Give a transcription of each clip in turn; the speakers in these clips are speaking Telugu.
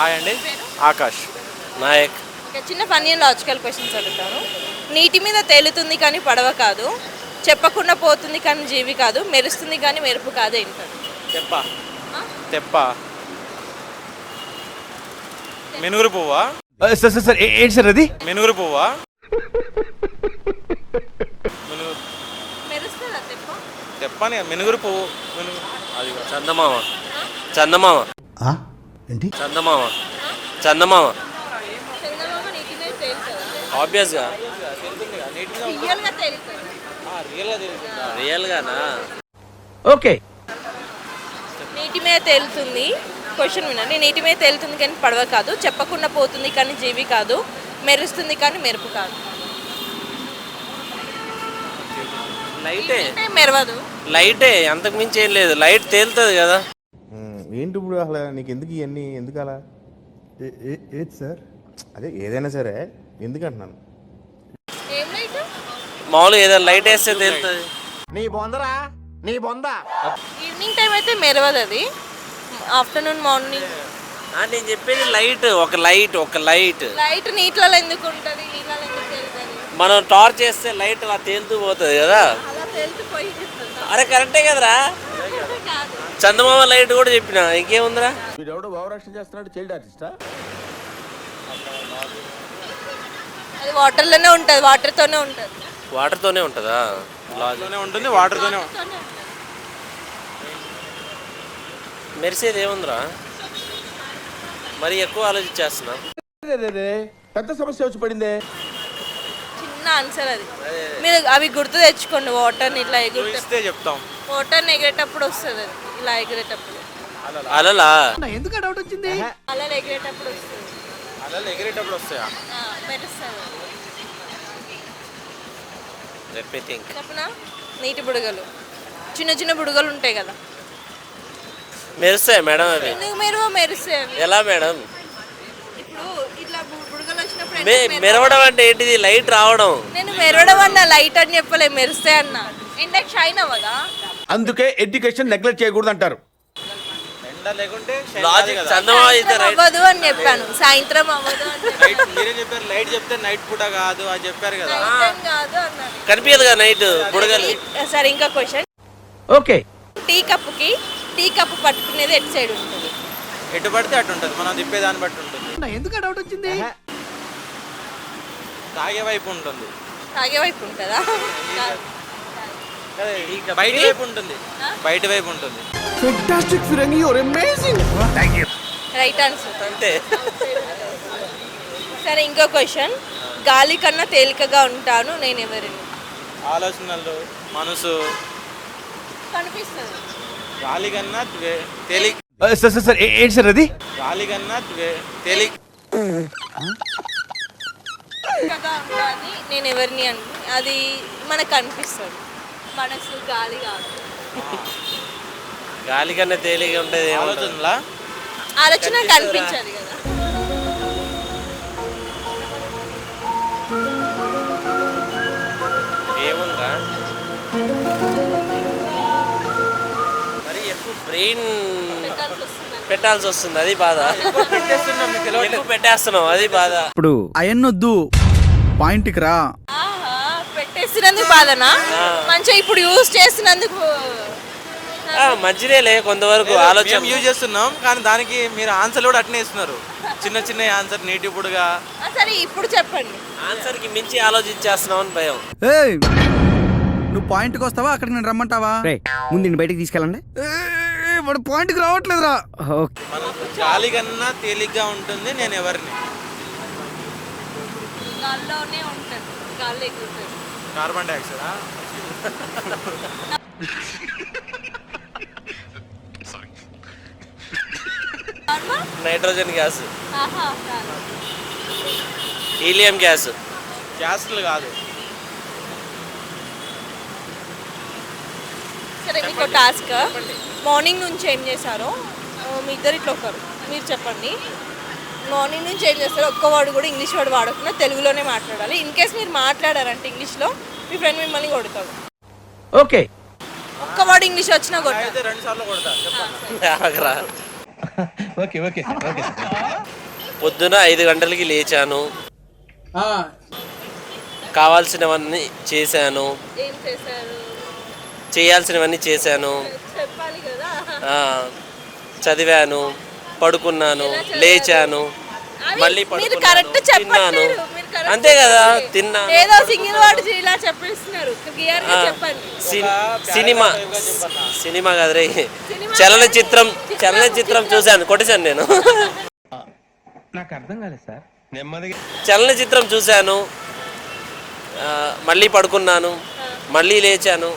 హాయ్ అండి. ఆకాష్. నాయక్. చిన్న ఫన్నీ లాజికల్ క్వశ్చన్స్ అడుగుతాను. నీటి మీద తేలుతుంది కానీ పడవ కాదు. చెప్పకుండా పోతుంది కానీ జీవి కాదు. మెరుస్తుంది కానీ మెరుపు కాదు ఏంటది? తెప్ప. తెప్ప. మెనుగురు పువ్వా? సార్ సార్ సార్ ఏ- ఏంటి సార్ అది? మెనుగురు పువ్వా? మెనుగురు మెరుస్తుందా తెప్ప? తెప్పని మెనుగురు పువ్వు అది. చందమామ. చందమామ. ఏంటి? చందమామ. చందమామ. ఆబ్వియస్గా రియల్గానా ఓకే నీటి మీద తేలుతుంది? క్వశ్చన్ వినండి. నీటి మీద తేలుతుంది కానీ పడవ కాదు. చెప్పకుండా పోతుంది కానీ జీవి కాదు. మెరుస్తుంది కానీ మెరుపు కాదు. లైటే మెరవదు. లైటే అంతకు మించి ఏం లేదు. లైట్ తేలుతుంది కదా. ఏంటి ఇప్పుడు అసలు? నీకు ఎందుకు ఇవన్నీ ఎందుకు అలా ఏది సార్? అదే ఏదైనా సరే ఎందుకు అంటున్నాను మామూలుగా ఏదైనా లైట్ వేస్తే తేలుతుంది నీ బొందరా? నీ బొంద? ఈవినింగ్ టైం అయితే మెరవదు అది ఆఫ్టర్నూన్ మార్నింగ్ ఆ, నేను చెప్పేది లైట్ ఒక లైట్ ఒక లైట్. లైట్ నీటిలో ఎందుకు ఉంటుంది? మనం టార్చ్ చేస్తే లైట్ అలా తేలుతూ పోతుంది కదా. అలా అరే కరెక్టే కదరా? కాదు చందమామ లైట్ కూడా చెప్పిన ఇంకేముందిరా? వీడెవడో భావరక్షణ చేస్తున్నాడు చైల్డ్ ఆర్టిస్టా? అది వాటర్లోనే ఉంటుంది వాటర్తోనే ఉంటుంది. వాటర్తోనే ఉంటుందా? లాజిక్ వాటర్తోనే ఉంటుంది. వాటర్తోనే మెరిసేది ఏముందిరా? మరి ఎక్కువ ఆలోచించేస్తున్నా. పెద్ద సమస్య వచ్చి పడిందే. చిన్న ఆన్సర్ అది. మీరు అవి గుర్తు తెచ్చుకోండి వాటర్ని ఇట్లా ఇస్తే చెప్తాం. వాటర్ని ఎగిరేటప్పుడు వస్తుంది అది. ఇలా ఎగిరేటప్పుడు అలలా అలా ఎగిరేటప్పుడు వస్తుంది. అలా ఎగిరేటప్పుడు వస్తాయా? ఆ, మెరుస్తుంది. లెట్ మీ థింక్ చెప్పనా? నీటి బుడగలు. చిన్న చిన్న బుడగలు ఉంటాయి కదా. మెరుస్తాయి మేడం అవి? ఎందుకు మెరువ మెరుస్తాయి అవి. ఎలా మేడం? ఇప్పుడు ఇట్లా బు- బుడగలు వచ్చినప్పుడు మే ఎందుకు మెరవవు? మెరవడం అంటే ఏంటిది? లైట్ రావడం. నేను మెరవడం అన్న లైట్ అని చెప్పలే మెరుస్తాయి అన్న. ఎండకి షైన్ అవ్వదా? అందుకే ఎడ్యుకేషన్ నెగ్లెక్ట్ చేయకూడదు అంటారు అవ్వదు అని చెప్పాను. సాయంత్రం అవ్వదు అని చెప్పారు లైట్ చెప్తే నైట్ పూట కాదు అని చెప్పారు కదా. కాదు అన్నాను నైట్ బుడగలు. సరే ఇంకా క్వశ్చన్ ఓకే. టీ కప్పుకి టీ కప్పు పట్టుకునేది ఎటు సైడ్ ఉంటుంది? ఎటు పడితే అటు ఉంటుంది మనం తిప్పేదాన్ని బట్టి ఉంటుంది. ఎందుకు డౌట్ వచ్చింది? తాగే వైపు ఉంటుంది. తాగే వైపు ఉంటుందా? కాదు. బయట? వైపు ఉంటుంది. బయట వైపు ఉంటుంది. ఫెంటాస్టిక్ ఫిరంగి యువర్ అమేజింగ్ రైట్ ఆన్సర్ అంతే. సరే ఇంకో క్వశ్చన్ గాలి కన్నా తేలికగా ఉంటాను నేను ఎవరిని? ఆలోచనలు మనసు. కనిపిస్తుంది. గాలి కన్నా త్వే- తేలి సార్ సార్ సార్ ఏంటి సార్ అది? గాలి కన్నా త్వే- తేలి తేలికగా ఉంటుంది నేను ఎవరిని అని అది మనకు కనిపిస్తుంది మనసు గాలి కాదు. గాలి కన్నా తేలిగా ఉంటుంది ఆలోచనలా? ఆలోచన కనిపించదు కదా. ఏముందా? మరి ఎక్కువ బ్రెయిన్ పెట్టాల్సి వస్తుంది అది బాధ. పెట్టేస్తున్నాం పెట్టేస్తున్నాం అది బాధ. ఇప్పుడు అయన్నొద్దు. పాయింట్కి రా. పెట్టేసినందుకు బాధనా? మంచిగా ఇప్పుడు యూజ్ చేసినందుకు ఆ, మంచిదేలే కొంతవరకు ఆలోచన. యూజ్ చేస్తున్నాం కానీ దానికి మీరు ఆన్సర్ కూడా అట్నే ఇస్తున్నారు. చిన్న చిన్న ఆన్సర్ నీటి ఇప్పుడుగా సరే ఇప్పుడు చెప్పండి. ఆన్సర్కి మించి ఆలోచించేస్తున్నాం అని భయం. ఏయ్! నువ్వు పాయింట్కి వస్తావా? అక్కడికి నేను రమ్మంటావా? ముందు నేను బయటికి తీసుకెళ్ళండి. వాడు పాయింట్కి రావట్లేదురా. గాలి కన్నా తేలిగ్గా ఉంటుంది నేను ఎవరిని? గాల్లోనే ఉంటుంది గాల్లో ఎగురుతుంది carbon dioxide? Nitrogen gas. Helium gas గ్యాస్లు కాదు. సరే మీకు టాస్క్ మార్నింగ్ నుంచి ఏం చేశారో మీ ఇద్దరు ఇట్లా ఒకరు. మీరు చెప్పండి. మార్నింగ్ నుంచి ఏం చేస్తారో ఒక్క వాడు కూడా ఇంగ్లీష్ వాడు వాడకుండా తెలుగులోనే మాట్లాడాలి. ఇన్ కేస్ మీరు మాట్లాడారంటే ఇంగ్లీష్లో మీ ఫ్రెండ్ మిమ్మల్ని కొడతాడు. ఓకే. ఒక్క వాడు ఇంగ్లీష్ వచ్చినా పొద్దున ఐదు గంటలకి లేచాను. కావాల్సినవన్నీ చేశాను. చేయాల్సినవన్నీ చేశాను. చెప్పాలి కదా. ఆ, చదివాను పడుకున్నాను లేచాను. మళ్ళీ మీరు కరెక్ట్ correct అంతే కదా. తిన్నా. ఏదో సింగిల్ వర్డ్ ఇలా చెప్పేస్తున్నారు. క్లియర్గా చెప్పండి. సిన్- సినిమా. సినిమా కదరే చలనచిత్రం చలనచిత్రం చూశాను. కొట్టేశాను నేను. నాకు అర్థం కాలేదు సార్. నెమ్మదిగా చలనచిత్రం చూశాను. మళ్ళీ పడుకున్నాను. మళ్ళీ లేచాను.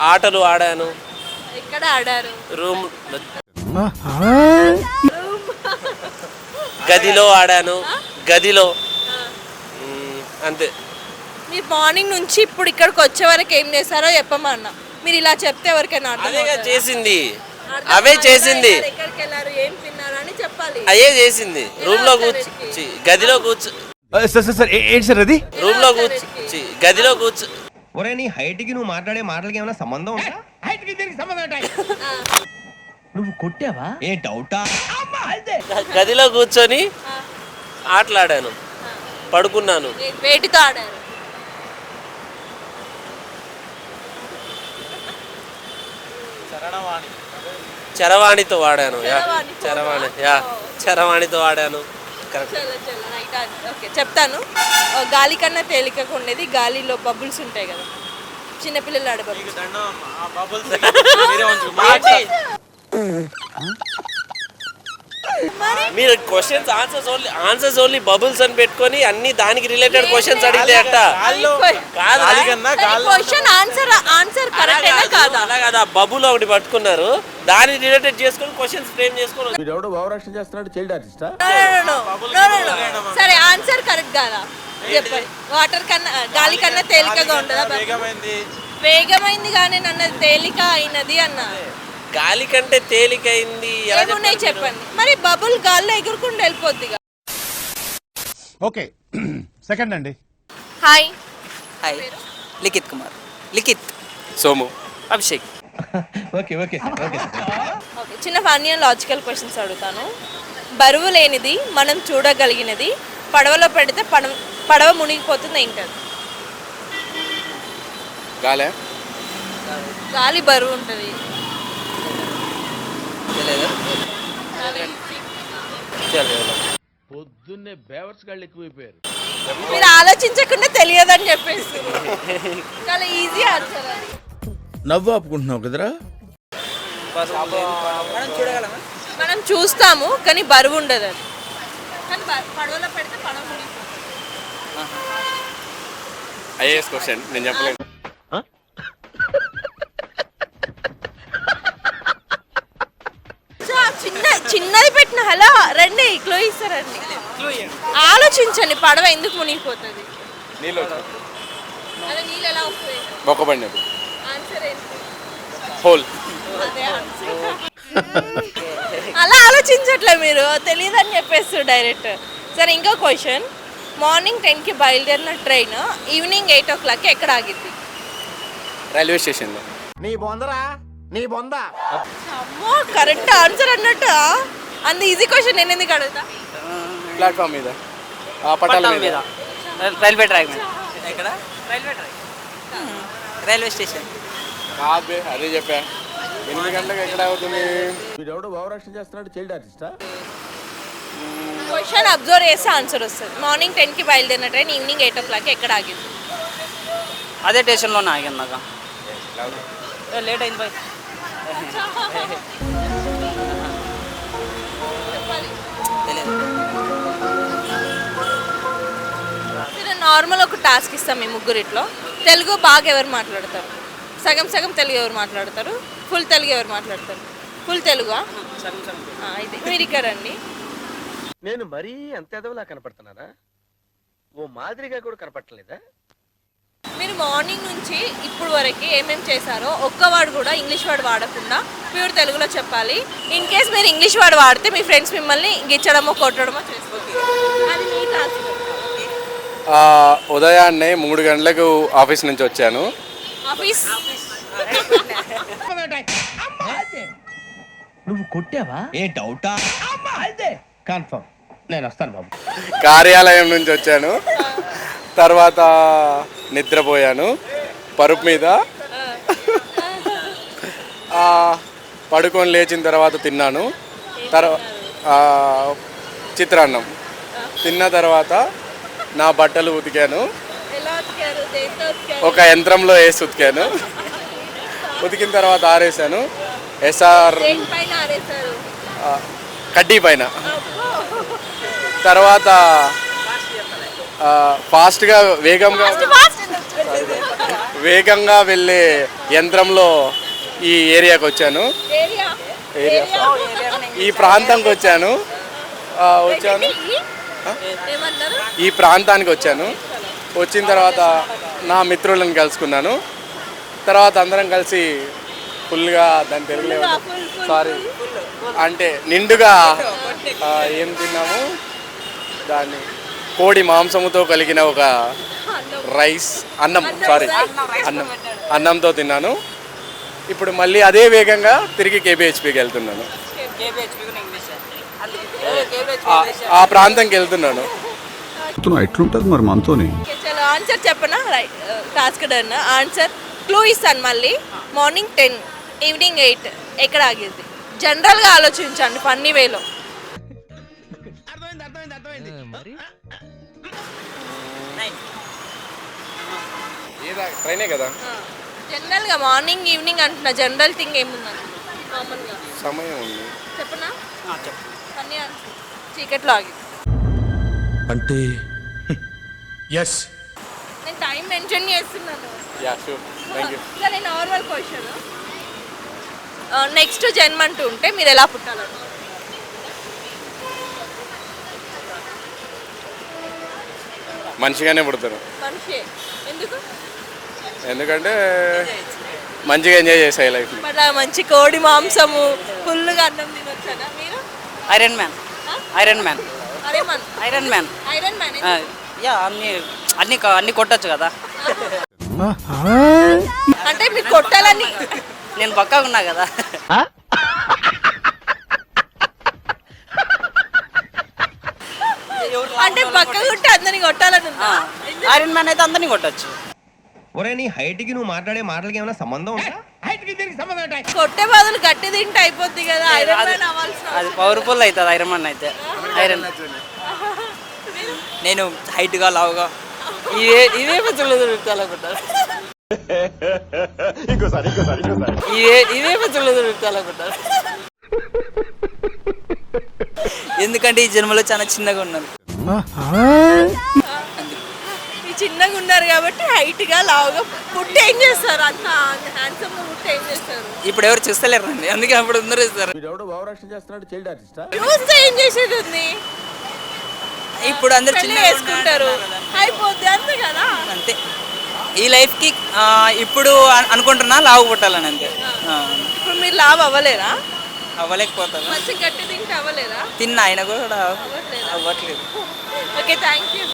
ఆటలు ఆడాను. ఎక్కడ ఆడారు. రూమ్ గదిలో ఆడాను. గదిలో. అంతే. మీరు మార్నింగ్ నుంచి ఇప్పుడు ఇక్కడికి వచ్చే వరకు ఏం చేశారో చెప్పమన్నా. మీరు ఇలా చెప్తే ఎవరికైనా అర్థం అదేగా అవుతుందా? చేసింది. అవే? చేసింది. ఇలా ఎక్కడికి వెళ్ళారు? ఏం తిన్నారు అని చెప్పాలి. అయ్యే చేసింది. రూమ్లో కూర్చు గదిలో కూర్చు సార్ సార్ సార్ ఏ- ఏంటి సార్ అది? రూమ్లో కూర్చు గదిలో కూర్చు ఒరే నీ హైట్కి నువ్వు మాట్లాడే మాటలకి ఏమైనా సంబంధం ఉందా? హైట్కి దీనికి సంబంధం ఉంటాయి నువ్వు కొట్టావా? ఏ డౌటా గదిలో కూర్చొని ఆటలాడాను. పడుకున్నాను. వేటితో ఆడారు? చరవాణితో వాడాను యా. చరవాణి యా. చరవాణితో వాడాను కరెక్ట్ చలో చలో రైట్ ఓకే చెప్తాను. ఆ, గాలి కన్నా తేలికగా ఉండేది గాలిలో బబుల్స్ ఉంటాయి కదా. చిన్నపిల్లలు ఆడే మీరే మీరు questions answers only answers only bubbles అని పెట్టుకొని అన్ని దానికి రిలేటెడ్ క్వశ్చన్స్ అడిగితే అట్ట. క్వశ్చన్ ఆన్సర్ ఆన్సర్ అలా కరెక్ట్ అయినా కాదు, అలా కాదు. బబుల్ ఒకటి పట్టుకున్నారు. దాన్ని రిలేటెడ్ చేసుకొని క్వశ్చన్స్ ఫ్రేమ్ చేసుకొని వీడెవడో భావరక్షణ చేస్తున్నాడు చైల్డ్ ఆర్టిస్టా. సరే ఆన్సర్ కరెక్ట్ కాదా? చెప్పండి. వాటర్ కన్నా గాలి కన్నా తేలికగా ఉండదా? వేగమైంది. వేగమైంది కానీ అన్నది తేలిక అయినది అన్న గాలి కంటే తేలికైంది ఎలా ఏమున్నాయి? చెప్పండి మరి? బబుల్ గాల్లో ఎగురుకుంటూ వెళ్ళిపోద్ది ఓకే సెకండ్ అండి. Hi. Hi. Likhith Kumar. Likhith. Somu. Abhishek. Okay okay okay. Okay చిన్న ఫన్నీ అండ్ లాజికల్ క్వశ్చన్స్ అడుగుతాను. బరువు లేనిది మనం చూడగలిగినది పడవలో పెడితే పడవ పడవ మునిగిపోతుంది ఏంటది గాలే? గాలి బరువు ఉంటుంది. తెలియదు పొద్దున్నే బేవర్స్ గాళ్ళు ఎక్కువైపోయారు. మీరు ఆలోచించకుండా తెలియదని చెప్పేసి. చాలా ఈజీ ఆన్సర్ అది. నవ్వు ఆపుకుంటున్నావు కదరా? మనం చూడగలమా? మనం చూస్తాము కానీ బరువు ఉండదు అది. కానీ బ- పడవలో పెడితే పడవ మునిగిపోతుంది. ఐఏఎస్ క్వశ్చన్ నేను చెప్పలేను. చిన్న చిన్నది పెట్టిన హలో రండి క్లో ఇస్తారండి. ఆలోచించండి పడవ ఎందుకు మునిగిపోతుంది? నీళ్ళు అదే నీళ్ళు ఎలా వస్తాయి? బొక్కబండి ఆన్సర్ ఏంటి? హోల్. అదే. అలా ఆలోచించట్లే మీరు తెలియదని చెప్పేస్తారు డైరెక్ట్ సరే ఇంకో క్వశ్చన్ మార్నింగ్ టెన్కి బయలుదేరిన ట్రైన్ ఈవినింగ్ ఎయిట్ ఓ క్లాక్కి ఎక్కడ ఆగిద్ది రైల్వే స్టేషన్లో. నీ బొందరా? నీ బొంద. అమ్మో కరెక్ట్ ఆన్సర్ అన్నట్టు అంత ఈజీ క్వశ్చన్ నేను ఎందుకు అడుగుతా? ప్లాట్ఫామ్ మీద. పట్టాల మీద. రైల్వే ట్రాక్ మీద. ఎక్కడ? Railway track. Railway station. కాదు అదే చెప్పా. ఎనిమిది గంటలకు ఎక్కడ అవుతుంది? వీడెవడో భావరక్షణ చేస్తున్నాడు చైల్డ్ ఆర్టిస్టా? క్వశ్చన్ అబ్జర్వ్ చేస్తే ఆన్సర్ వస్తుంది. మార్నింగ్ టెన్కి బయలుదేరిన ట్రైన్ ఈవినింగ్ ఎయిట్ ఓ క్లాక్కి ఎక్కడ ఆగింది? అదే స్టేషన్లోనే ఆగింది నాకు లేట్ అయింది బాయ్. నార్మల్ ఒక టాస్క్ ఇస్తాం మీ ముగ్గురిట్లో. తెలుగు బాగా ఎవరు మాట్లాడతారు? సగం సగం తెలుగు ఎవరు మాట్లాడతారు? ఫుల్ తెలుగు ఎవరు మాట్లాడతారు? ఫుల్ తెలుగా అయితే మీరు ఇక్కడండి నేను మరీ అంత ఎదవలా కనపడుతున్నారా ఓ మాదిరిగా కూడా కనపడలేదా మీరు మార్నింగ్ నుంచి ఇప్పుడు వరకు ఏమేమి చేశారో ఒక్క వర్డ్ కూడా ఇంగ్లీష్ వర్డ్ వాడకుండా ప్యూర్ తెలుగులో చెప్పాలి. ఇన్ కేస్ మీరు ఇంగ్లీష్ వర్డ్ వాడితే మీ ఫ్రెండ్స్ మిమ్మల్ని గిచ్చడమో కొట్టడమో చేస్తారు అది మీ టాస్క్. ఉదయాన్నే మూడు గంటలకు ఆఫీస్ నుంచి వచ్చాను. ఆఫీస్? నువ్వు కొట్టావా? ఏ డౌటా? కన్ఫర్మ్. నేను వస్తాను బాబు. కార్యాలయం నుంచి వచ్చాను. తర్వాత నిద్రపోయాను. పరుపు మీద. ఆ, పడుకొని లేచిన తర్వాత తిన్నాను. తర్వాత చిత్రాన్నం. తిన్న తర్వాత నా బట్టలు ఉతికాను. ఒక యంత్రంలో వేసి ఉతికాను. ఉతికిన తర్వాత ఆరేసాను ఎస్ఆర్ కడ్డీ పైన. తర్వాత ఆ, ఫాస్ట్గా వేగంగా? వేగంగా వెళ్ళే యంత్రంలో ఈ ఏరియాకి వచ్చాను. ఏరియా? ఏరియా. ఈ ప్రాంతంకి వచ్చాను. వచ్చాను. ఈ ప్రాంతానికి వచ్చాను. వచ్చిన తర్వాత నా మిత్రులను కలుసుకున్నాను. తర్వాత అందరం కలిసి ఫుల్గా దాని తెలుగులో సారీ. అంటే నిండుగా ఏం తిన్నాము? దాన్ని కోడి మాంసముతో కలిగిన ఒక రైస్ అన్నం సారీ అన్నం అన్నంతో తిన్నాను. ఇప్పుడు మళ్ళీ అదే వేగంగా తిరిగి కేబిహెచ్పికి వెళ్తున్నాను. ఆ- ప్రాంతంకి వెళ్తున్నాను. ఎట్లుంటది మరి మనతోని? చలో ఆన్సర్ చెప్పనా? టాస్క్ డన్ ఆన్సర్ క్లూ ఇస్తాను మళ్ళీ. మార్నింగ్ టెన్ ఈవినింగ్ ఎయిట్ ఎక్కడ ఆగేది? జనరల్గా ఆలోచించండి ఫన్నీ వేలో ట్రైనే కదా? జనరల్గా మార్నింగ్ ఈవినింగ్ అంటున్నా. జనరల్ థింగ్ ఏముందని కామన్గా సమయం ఉంది. చెప్పనా? చీకట్లో ఆగి. అంటే ఎస్ నేను టైం మెన్షన్ చేస్తున్నాను. యా షూర్ థ్యాంక్ యూ సరే నార్మల్ క్వశ్చన్ నెక్స్ట్ జన్మ అంటూ ఉంటే మీరు ఎలా పుట్టాలను? మంచిగానే పుడతారు. మనిషి. ఎందుకు? ఎందుకంటే మంచిగా ఎంజాయ్ చేసాయి లైఫ్ మంచి కోడి మాంసము ఫుల్గా అన్నం తినొచ్చానా మీరు? Iron Man Iron Man Iron Man Iron Man yeah అన్ని అన్ని అన్ని కొట్టచ్చు కదా. అంటే మీరు కొట్టాలని నేను పక్కాగా ఉన్నా కదా. అంటే పక్కగా ఉంటే అందరిని కొట్టాలని ఉందా? ఐరన్ మ్యాన్ అయితే అందరినీ కొట్టచ్చు. ఒరే నీ హైట్కి నువ్వు మాట్లాడే మాటలకి ఏమైనా సంబంధం ఉందా? హైట్కి దీనికి సంబంధం ఉంటాయి కొట్టే బదులు గట్టి తింటే అయిపోద్ది కదా ఐరన్ మ్యాన్ అవ్వాల్సిన అది పవర్ఫుల్ అవుతుంది ఐరన్ మ్యాన్ అయితే. ఐరన్ నేను హైట్గా లావుగా ఇవే ఇవే పెంచులు దొరుకుతాలనుకుంటాను ఇవే ఇవే పెంచులు దొరుకుతాలనుకుంటాను ఎందుకంటే ఈ జన్మలో చాలా చిన్నగా ఉన్నాను. చిన్నగా ఉన్నారు కాబట్టి హైట్గా లావుగా. పుట్టి ఏం చేస్తారు? అంత హ్యాండ్సమ్ పుట్టి ఏం చేస్తారు? ఇప్పుడు ఎవరు చూస్తలేరు అండి అందుకే అప్పుడు అందరూ ఇస్తారు ఎవడో భావరక్షణ చేస్తున్నాడు చైల్డ్ ఆర్టిస్టా? చూస్తే ఏం చేసేది ఉంది? ఇప్పుడు అందరు చేసుకుంటారు ఉన్నారు. అయిపోద్ది అంతే కదా? అంతే. ఈ లైఫ్కి ఇప్పుడు అన్- అనుకుంటున్నా లావు పుట్టాలని అంతే. ఇప్పుడు మీరు లావ్ అవ్వలేరా? అవ్వలేకపోతాను. మంచి గట్టి తింటే అవ్వలేరా తిన్న ఆయన కూడా అవ్వట్లేదు? Okay thank you